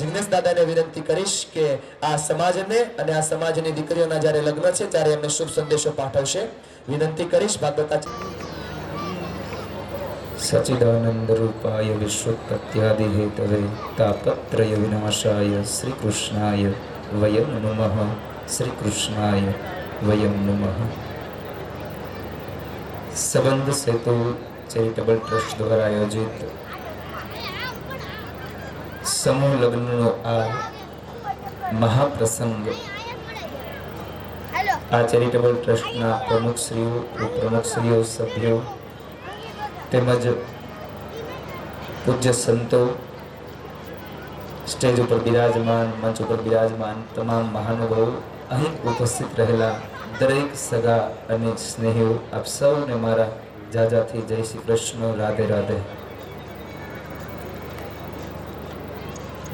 જિગ્નેશ દાદાને વિનંતી કરીશ કે આ સમાજને અને આ સમાજની દીકરીઓના જ્યારે લગ્ન છે, ત્યારે એમને શુભ સંદેશો પાઠવશે. વિનંતી કરીશ ભાગવતાચાર્ય સચિદાનંદ રૂપાય વિશ્વોત્પત્યાદિ હેતવે તાપત્રય વિનાશાય શ્રી કૃષ્ણાય વયમ નુમઃ. શ્રી કૃષ્ણાય વયમ નુમઃ. સંબંધ સેતુ ચેરિટેબલ ટ્રસ્ટ દ્વારા આયોજિત સમૂહ લગ્નનો આ મહાપ્રસંગ. આ ચેરિટેબલ ટ્રસ્ટના પ્રમુખશ્રીઓ ઉપપ્રમુખશ્રીઓ સભ્યો તેમજ પૂજ્ય સંતો સ્ટેજ ઉપર બિરાજમાન મંચ ઉપર બિરાજમાન તમામ મહાનુભાવો અહીં ઉપસ્થિત રહેલા દરેક સગા અને સ્નેહીઓ આપ સૌને મારા જાજાથી જય શ્રી કૃષ્ણ રાધે રાધે.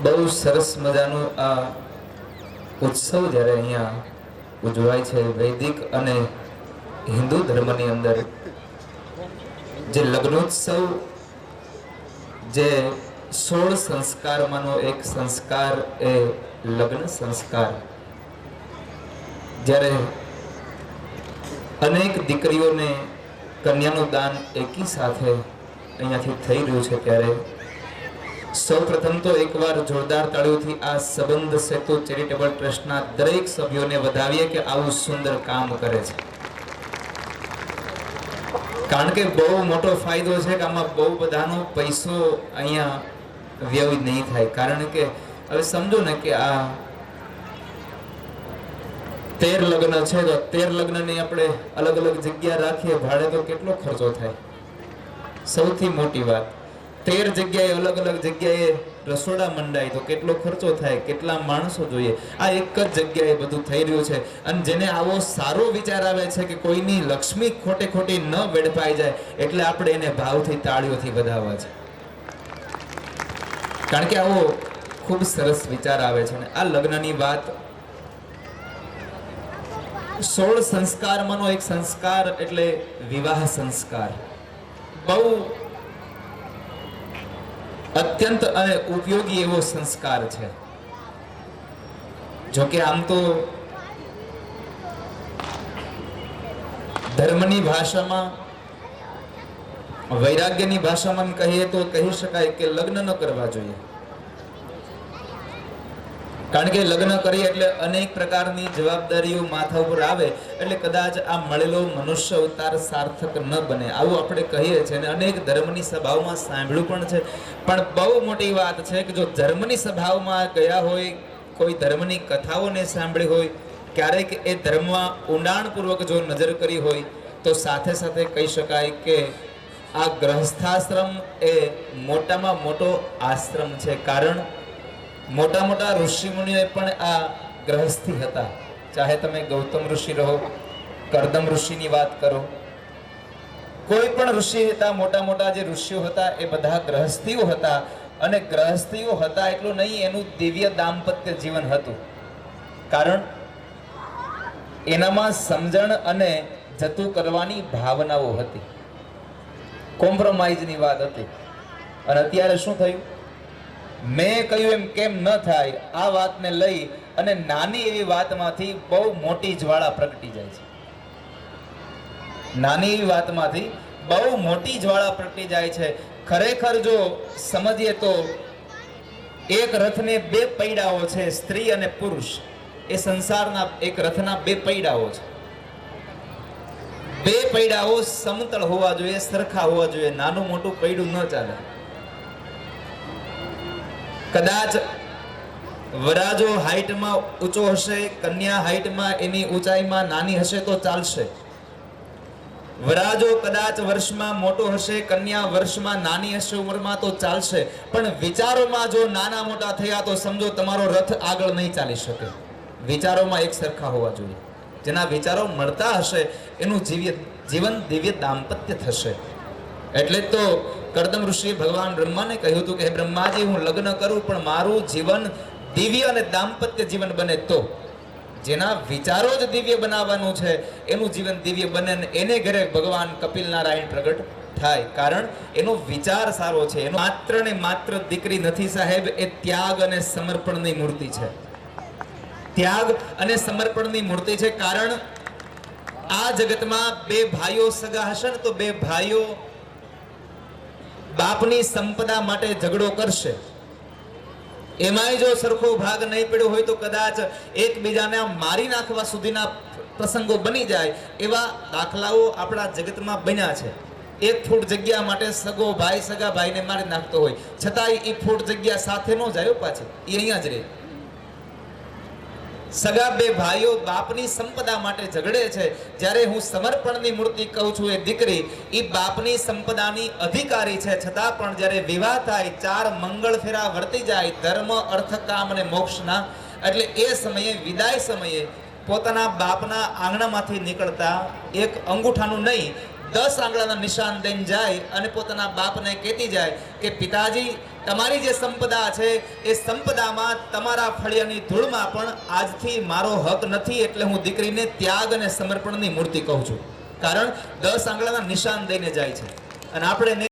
બહુ સરસ મજાનું આ ઉત્સવ જ્યારે અહીંયા ઉજવાય છે વૈદિક અને હિન્દુ ધર્મની અંદર. જે લગ્નોત્સવ જે સોળ સંસ્કારમાંનો એક સંસ્કાર એ લગ્ન સંસ્કાર. જ્યારે અનેક દીકરીઓને કન્યાનું દાન એકી સાથે અહીંયાથી થઈ રહ્યું છે ત્યારે સૌ પ્રથમ તો એકવાર જોરદાર તાળીઓથી આ સંબંધ સેતુ ચેરિટેબલ ટ્રસ્ટના દરેક સભ્યોને વધાવીએ કે આવું સુંદર કામ કરે છે. કારણ કે બહુ મોટો ફાયદો છે કે આમાં બહુ બધાનો પૈસો અહીંયા વ્યય નહીં થાય. કારણ કે, હવે સમજો ને કે આ તેર લગ્ન છે, તો તેર લગ્નની આપણે અલગ અલગ જગ્યા રાખીએ, ભાડે તો કેટલો ખર્ચો થાય? સૌથી મોટી વાત. તેર જગ્યાએ અલગ અલગ જગ્યાએ રસોડા મંડાય તો કેટલો ખર્ચો થાય, કેટલા માણસો જોઈએ. આ એક જ જગ્યાએ બધું થઈ રહ્યું છે. અને જેને આવો સારો વિચાર આવે છે કે કોઈની લક્ષ્મી ખોટે ખોટી ન વેડફાઈ જાય, એટલે આપણે એને ભાવથી તાળીઓથી વધાવવા છે. કારણ કે આવો ખૂબ સરસ વિચાર આવે છે. અને આ લગ્નની વાત સોળ સંસ્કારમાંનો એક સંસ્કાર એટલે વિવાહ સંસ્કાર. બહુ અત્યંત અને ઉપયોગી એવો સંસ્કાર છે. જોકે આમ તો ધર્મની ભાષામાં, વૈરાગ્યની ભાષામાં કહીએ તો કહી શકાય કે લગ્ન ન કરવા જોઈએ. કારણ કે લગ્ન કરીએ એટલે અનેક પ્રકારની જવાબદારીઓ માથા ઉપર આવે એટલે કદાચ આ મળેલો મનુષ્ય અવતાર સાર્થક ન બને. આવું આપણે કહીએ છીએ અને અનેક ધર્મની સભાઓમાં સાંભળ્યું પણ છે. પણ બહુ મોટી વાત છે કે જો ધર્મની સભાઓમાં ગયા હોય, કોઈ ધર્મની કથાઓને સાંભળી હોય, ક્યારેક એ ધર્મમાં ઊંડાણપૂર્વક જો નજર કરી હોય, તો સાથે સાથે કહી શકાય કે આ ગ્રહસ્થાશ્રમ એ મોટામાં મોટો આશ્રમ છે. કારણ મોટા મોટા ઋષિમુનિઓએ પણ આ ગ્રહસ્થી હતા. ચાહે તમે ગૌતમ ઋષિ રહો, કરદમ ઋષિની વાત કરો. કોઈ પણ ઋષિ હતા, મોટા મોટા જે ઋષિઓ હતા, એ બધા ગ્રહસ્થીઓ હતા. અને ગ્રહસ્થીઓ હતા એટલું નહીં, એનું દિવ્ય દાંપત્ય જીવન હતું. કારણ, એનામાં સમજણ અને જતું કરવાની ભાવનાઓ હતી. કોમ્પ્રોમાઇઝની વાત હતી. અને અત્યારે શું થયું? મેં કહ્યું એમ કેમ ન થાય, આ વાતને લઈ અને નાની એવી વાતમાંથી બહુ મોટી જ્વાળા પ્રગટી જાય છે. નાની એવી વાતમાંથી બહુ મોટી જ્વાળા પ્રગટી જાય છે. ખરેખર જો સમજીએ તો એક રથને બે પૈડાઓ છે, સ્ત્રી અને પુરુષ. એ સંસારના એક રથના બે પૈડાઓ છે. બે પૈડાઓ સમતળ હોવા જોઈએ, સરખા હોવા જોઈએ, નાનું મોટું પૈડું ન ચાલે. કદાચ વરાજો હાઈટમાં ઊંચો હશે, કન્યા હાઈટમાં એની ઊંચાઈમાં નાની હશે તો ચાલશે. વરાજો કદાચ વર્ષમાં મોટો હશે, કન્યા વર્ષમાં નાની હશે ઉંમરમાં તો ચાલશે. પણ વિચારોમાં જો નાના મોટા થયા તો સમજો તમારો રથ આગળ નહીં ચાલી શકે. વિચારોમાં એક સરખા હોવા જોઈએ. જેના વિચારો મળતા હશે, એનું જીવન દિવ્ય દાંપત્ય થશે. એટલે તો કરદમ ઋષિએ ભગવાન બ્રહ્માને કહ્યું હતું કે, હે બ્રહ્માજી, હું લગ્ન કરું, પણ મારું જીવન દિવ્ય અને દાંપત્ય જીવન બને તો. જેના વિચારો જ દિવ્ય બનાવવાનું છે, એનું જીવન દિવ્ય બને એને ઘરે ભગવાન કપિલ નારાયણ પ્રગટ થાય. કારણ એનો વિચાર સારો છે, એનો માત્ર ને માત્ર દીકરી નથી સાહેબ, એ ત્યાગ અને સમર્પણની મૂર્તિ છે. ત્યાગ અને સમર્પણની મૂર્તિ છે, કારણ આ જગતમાં બે ભાઈઓ સગા હશે ને, તો બે ભાઈઓ બાપની સંપદા માટે ઝઘડો કરશે. એમાંય જો સરખો ભાગ નહીં પડ્યો હોય તો કદાચ એકબીજાને મારી નાખવા સુધીના પ્રસંગો બની જાય એવા દાખલાઓ આપણા જગતમાં બન્યા છે. એક ફૂટ જગ્યા માટે સગો ભાઈ સગા ભાઈને મારી નાખતો હોય. છતાંય એ ફૂટ જગ્યા સાથે ન જાય પાછી. એ અહીંયા જ રહે. સગા બે ભાઈઓ બાપની સંપદા માટે ઝઘડે છે. જ્યારે હું સમર્પણની મૂર્તિ કહું છું એ દીકરી એ બાપની સંપદાની અધિકારી છે. છતાં પણ જ્યારે વિવાહ થાય, ચાર મંગળ ફેરા વર્તી જાય, ધર્મ, અર્થ, કામ અને મોક્ષના, એટલે એ સમયે, વિદાય સમયે પોતાના બાપના આંગણામાંથી નીકળતા એક અંગૂઠાનું નહીં, દસ આંગળાના નિશાન દઈને જાય અને પોતાના બાપને કહેતી જાય કે, પિતાજી તમારી જે સંપદા છે, એ સંપદામાં તમારા ફળિયાની ધૂળમાં પણ આજથી મારો હક નથી એટલે હું દીકરીને ત્યાગ અને સમર્પણની મૂર્તિ કહું છું. કારણ દસ આંગળાના નિશાન દઈને જાય છે. અને આપણે